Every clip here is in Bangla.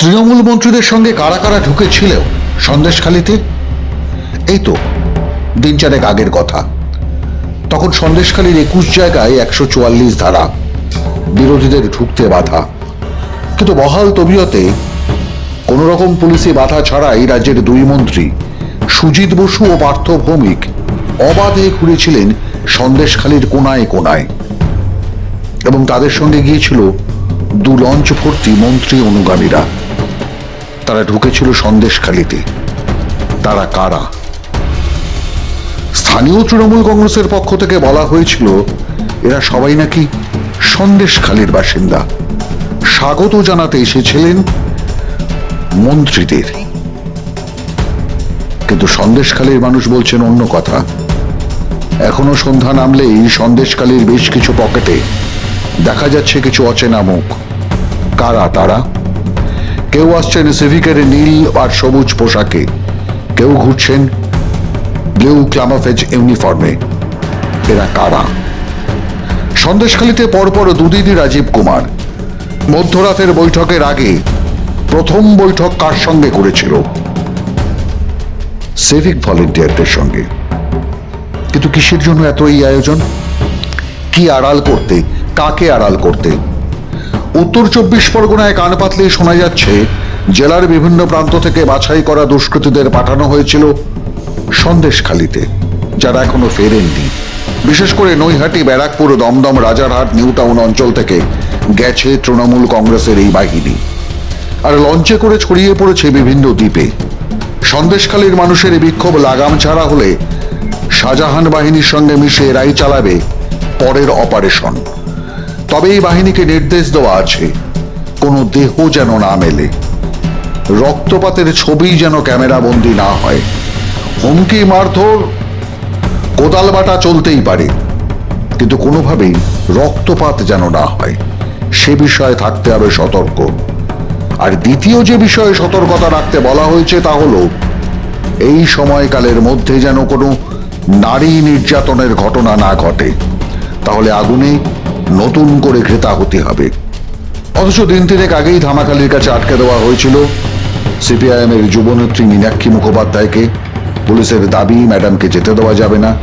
তৃণমূল মন্ত্রীদের সঙ্গে কারা কারা ঢুকেছিল সন্দেশখালিতে? এই তো, দিন চারেক আগের কথা। তখন সন্দেশখালীর একুশ জায়গায় একশো চুয়াল্লিশ ধারা। বিরোধীদের ঢুকতে বাধা। কিন্তু বহাল তবিয়তে কোন রকম পুলিশি বাধা ছাড়াই রাজ্যের দুই মন্ত্রী, সুজিত বসু ও পার্থ ভৌমিক, অবাধে ঘুরেছিলেন সন্দেশখালীর কোনায় কোনায়। এবং তাদের সঙ্গে গিয়েছিল দু লঞ্চ ভর্তি মন্ত্রী অনুগামীরা। তারা ঢুকেছিল সন্দেশখালীতে। তারা কারা? স্থানীয় তৃণমূল কংগ্রেসের পক্ষ থেকে বলা হয়েছিল, এরা সবাই নাকি সন্দেশখালীর বাসিন্দা। স্বাগত জানাতে এসেছিলেন মন্ত্রীদের। কিন্তু সন্দেশখালীর মানুষ বলছেন অন্য কথা। এখনও সন্ধ্যা নামলেই সন্দেশখালীর বেশ কিছু পকেটে দেখা যাচ্ছে কিছু অচেনা মুখ। কারা তারা? কেউ আসছেন সিভিকের নীল আর সবুজ পোশাকে। কেউ ঘুরছেন ব্লু ক্লামাফেজ ইউনিফর্মে। এরা কারা? সন্দেশখালীতে পরপর দুদিনই রাজীব কুমার। মধ্যরাতের বৈঠকের আগে প্রথম বৈঠক কার সঙ্গে করেছিল? সিভিক ভলেন্টিয়ারদের সঙ্গে। কিন্তু কিসের জন্য এত এই আয়োজন? কি আড়াল করতে? কাকে আড়াল করতে? উত্তর চব্বিশ পরগনায় কান পাতলে শোনা যাচ্ছে, জেলার বিভিন্ন প্রান্ত থেকে বাছাই করা দুষ্কৃতীদের পাঠানো হয়েছিল সন্দেশখালিতে, যারা এখনও ফেরেননি। বিশেষ করে নৈহাটি, ব্যারাকপুর, দমদম, রাজারহাট নিউ টাউন অঞ্চল থেকে গেছে তৃণমূল কংগ্রেসের এই বাহিনী। আর লঞ্চে করে ছড়িয়ে পড়েছে বিভিন্ন দ্বীপে। সন্দেশখালীর মানুষের বিক্ষোভ লাগাম ছাড়া হলে শাহজাহান বাহিনীর সঙ্গে মিশে এরাই চালাবে পরের অপারেশন। তবে এই বাহিনীকে নির্দেশ দেওয়া আছে, কোনো দেহ যেন না মেলে। রক্তপাতের ছবি যেন ক্যামেরা বন্দি না হয়। হুমকি মারধর কোদাল বাটা চলতেই পারে, কিন্তু কোনোভাবেই রক্তপাত যেন না হয়। সে বিষয়ে থাকতে হবে সতর্ক। আর দ্বিতীয় যে বিষয়ে সতর্কতা রাখতে বলা হয়েছে তা হলো, এই সময়কালের মধ্যে যেন কোনো নারী নির্যাতনের ঘটনা না ঘটে। তাহলে আগুনে নতুন করে ক্রেতা হতে হবে। অথচ দিন তিনেক আগেই ধামাখালির কাছে আটকে দেওয়া হয়েছিল সিপিআইএম এর যুবনেত্রী মীনাক্ষী মুখোপাধ্যায়কে। পুলিশের দাবি, ম্যাডামকে যেতে দেওয়া যাবে না।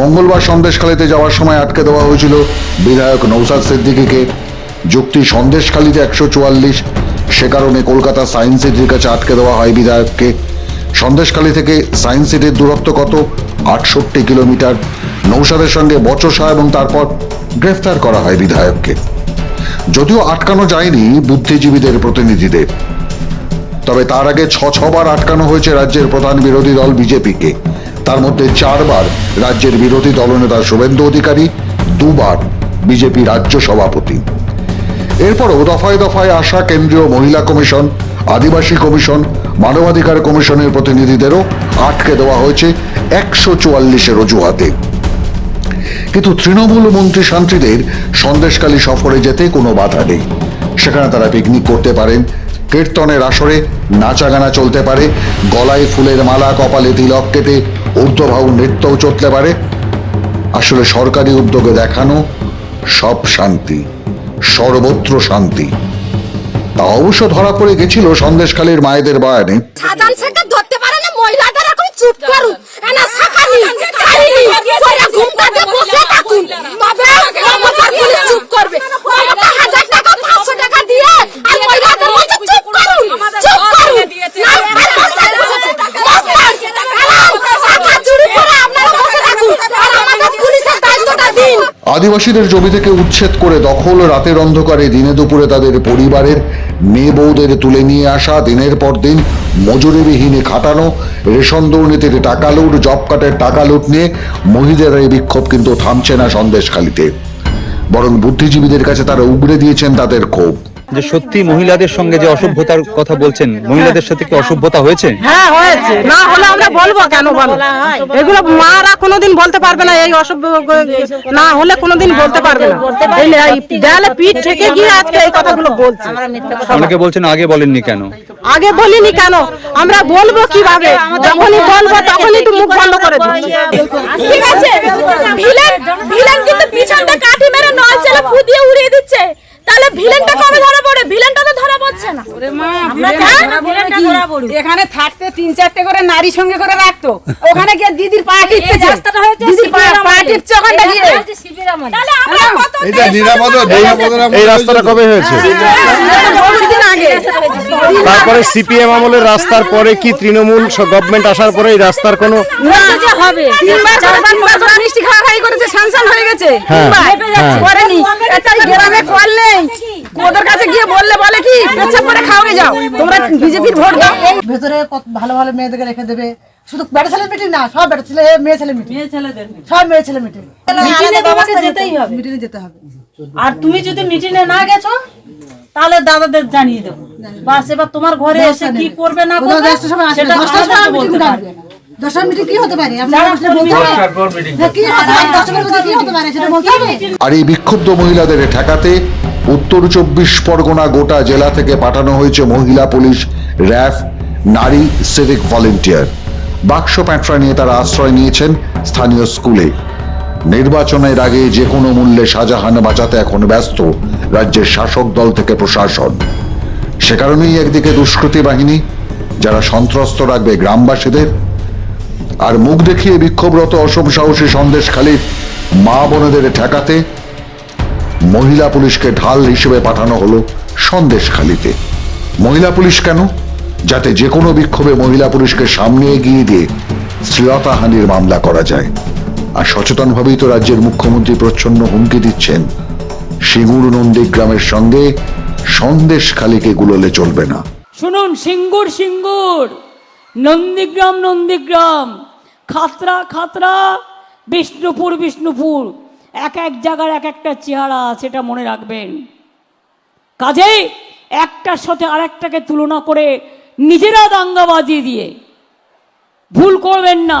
মঙ্গলবার সন্দেশখালীতে যাওয়ার সময় আটকে দেওয়া হয়েছিল বিধায়ক নৌসাদ সিদ্দিকীকে। যুক্তি সন্দেশখালীতে একশো চুয়াল্লিশ, সে কারণে কলকাতা সায়েন্স সিটির কাছে আটকে দেওয়া হয় বিধায়ককে। সন্দেশখালী থেকে সায়েন্স সিটির দূরত্ব কত? আটষট্টি কিলোমিটার। নৌসাদের সঙ্গে বচসা এবং তারপর গ্রেফতার করা হয় বিধায়ককে। যদিও আটকানো যায়নি বুদ্ধিজীবীদের প্রতিনিধিদের। তবে তার আগে ছ ছবার আটকানো হয়েছে রাজ্যের প্রধান বিরোধী দল বিজেপিকে। তার মধ্যে চারবার রাজ্যের বিরোধী দলনেতা শুভেন্দু অধিকারী, দুবার বিজেপি রাজ্য সভাপতি। এরপরও দফায় দফায় আসা কেন্দ্রীয় মহিলা কমিশন, আদিবাসী কমিশন, মানবাধিকার কমিশনের প্রতিনিধিদেরও আটকে দেওয়া হয়েছে একশো চুয়াল্লিশের অজুহাতে। কিন্তু তৃণমূল মন্ত্রী শান্তিদের সন্দেশকালী সফরে যেতে কোনো বাধা নেই। সেখানে তারা পিকনিক করতে পারেন, কীর্তনের আসরে নাচাগানা চলতে পারে, গলায় ফুলের মালা, কপালে তিলক কেটে ঊর্ধ্বভাব নৃত্যও চলতে পারে। আসলে সরকারি উদ্যোগে দেখানো সব শান্তি, সর্বত্র শান্তি। তা অবশ্য ধরা পড়ে গেছিল সন্দেশখালীর মায়েদের বয়ানে। চুপ করবে। হাজার টাকা, পাঁচশো টাকা দিয়ে মহিলাদের বলছে চুপ করুন চুপ করুন না আর বসে বসে বসে এলাও শাখা চুরি করে আপনারা বসে থাকুন আর আমাদের পুলিশের দায়িত্বটা দিন আদিবাসীদের জমি থেকে উচ্ছেদ করে দখল রাতের অন্ধকারে দিনে দুপুরে তাদের পরিবারের মেয়ে বউদের তুলে নিয়ে আসা, দিনের পর দিন মজুরিবিহীনে খাটানো, রেশন দুর্নীতির টাকা লুট জব কার্ডের টাকা লুট নিয়ে মহিলাদের এই বিক্ষোভ কিন্তু থামছে না সন্দেশখালিতে। বরং বুদ্ধিজীবীদের কাছে তারা উগড়ে দিয়েছেন তাদের ক্ষোভ। যে সত্যি মহিলাদের সঙ্গে যে অসভ্যতার কথা বলছেন মহিলাদের সাথে কি অসভ্যতা হয়েছে? হ্যাঁ হয়েছে। না হলে আমরা বলব কেন বলো? এগুলো মারা কোনোদিন বলতে পারবে না এই অসভ্য না হলে কোনোদিন বলতে পারবে না। দেয়ালে পিঠ থেকে গিয়ে আজকে এই কথাগুলো বলছে। অনেকে বলছেন আগে বলেননি কেন? আগে বলিনি কেন? আমরা বলব কীভাবে? যখনই বলব তখনই তো মুখ বন্ধ করে দিচ্ছি ঠিক আছে ভিলেন ভিলেন কিন্তু পিছনটা কাঠি মেরে নয় ছেলে ফু দিয়ে উড়িয়ে দিচ্ছে। তাহলে ভিলেনটা কবে ধরা পড়ে ভিলেনটা তো ধরা পড়ছে না এখানে থাকতে তিন চারটে করে নারী সঙ্গে করে রাখতো। ওখানে গিয়ে দিদির পা টিপতেছে দিদির পা- পা টিপছে ওখানটা গিয়ে তাহলে আমরা কত এটা নিরাপদ নিরাপদ এই রাস্তাটা কবে হয়েছে? আগে? তারপরে সিপিএম আমলের রাস্তার পরে কি তৃণমূল গভর্নমেন্ট আসার পরে এই রাস্তার কোনো হবে তিনবার চারবার পাঁচবার মিষ্টি খাওয়া খাই করেছে সানসান হয়ে গেছে করেনি গ্রামে কল নেই ওদের কাছে গিয়ে বললে বলে কি পেচ্ছাপ করে খাওয়াবে যাও তোমরা বিজেপির ভোট দাও ভেতরে ভালো ভালো মেয়েদেরকে রেখে দেবে শুধু বেটা ছেলে মিটিং না সব বেটা ছেলে মেয়ে ছেলে মিটিং মেয়ে ছেলেদের সব মেয়ে ছেলে মিটিং মিটিংয়ে তোমাকে যেতেই হবে মিটিংয়ে যেতে হবে আর তুমি যদি মিটিংয়ে না গেছো তাহলে দাদাদের জানিয়ে দেবো। বাস এবার তোমার ঘরে এসে কি করবে না করবে সেটা বলতে পারবে আর এই বিক্ষুব্ধ মহিলাদের ঠেকাতে উত্তর চব্বিশ পরগনা গোটা জেলা থেকে পাঠানো হয়েছে মহিলা পুলিশ র্যাফ নারী সিভিক ভলেন্টিয়ার বাক্স প্যাঁটরা নিয়ে তারা আশ্রয় নিয়েছেন স্থানীয় স্কুলে। নির্বাচনের আগে যে কোনো মূল্যে শাহজাহান বাঁচাতে এখন ব্যস্ত রাজ্যের শাসক দল থেকে প্রশাসন। সে কারণেই একদিকে দুষ্কৃতী বাহিনী, যারা সন্ত্রস্ত রাখবে গ্রামবাসীদের, আর মুখ দেখিয়ে বিক্ষোভরত অসম সাহসী সন্দেশখালীর মা বোনেদের ঠেকাতে মহিলা পুলিশকে ঢাল হিসেবে পাঠানো হলো সন্দেশখালীতে মহিলা পুলিশ কেন? যাতে যে কোনো বিক্ষোভে মহিলা পুলিশকে সামনে এগিয়ে দিয়ে শ্লীলতাহানির মামলা করা যায়। আর সচেতনভাবেই তো রাজ্যের মুখ্যমন্ত্রী প্রচ্ছন্ন হুমকি দিচ্ছেন। সিঙ্গুর নন্দীগ্রামের সঙ্গে সন্দেশখালীকে গুলোলে চলবে না। শুনুন, সিঙ্গুর সিঙ্গুর। নন্দীগ্রাম নন্দীগ্রাম। খাতরা খাতরা। বিষ্ণুপুর বিষ্ণুপুর। এক এক জায়গার এক একটা চেহারা সেটা মনে রাখবেন। কাজেই একটার সাথে আরেকটাকে তুলনা করে নিজেরা দাঙ্গা বাজিয়ে দিয়ে ভুল করবেন না।